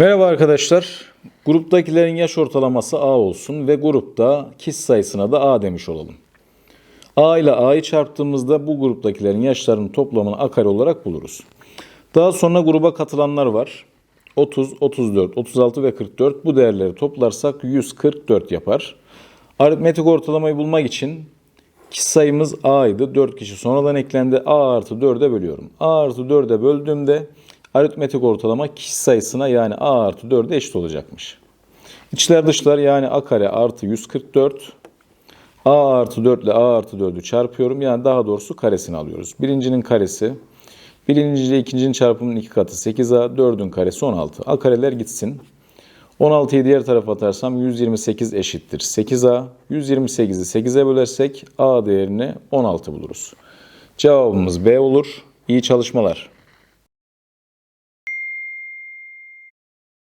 Merhaba arkadaşlar. Gruptakilerin yaş ortalaması A olsun ve grupta kişi sayısına da A demiş olalım. A ile A'yı çarptığımızda bu gruptakilerin yaşlarının toplamını A kare olarak buluruz. Daha sonra gruba katılanlar var. 30, 34, 36 ve 44 bu değerleri toplarsak 144 yapar. Aritmetik ortalamayı bulmak için kişi sayımız A'ydı. 4 kişi sonradan eklendi. A artı 4'e bölüyorum. A artı 4'e böldüğümde aritmetik ortalama kişi sayısına yani A artı 4'e eşit olacakmış. İçler dışlar yani A kare artı 144. A artı 4 ile A artı 4'ü çarpıyorum. Yani daha doğrusu karesini alıyoruz. Birincinin karesi. Birinci ile ikincinin çarpımının iki katı 8A. 4'ün karesi 16. A kareler gitsin. 16'yı diğer tarafa atarsam 128 eşittir 8A. 128'i 8'e bölersek A değerini 16 buluruz. Cevabımız B olur. İyi çalışmalar.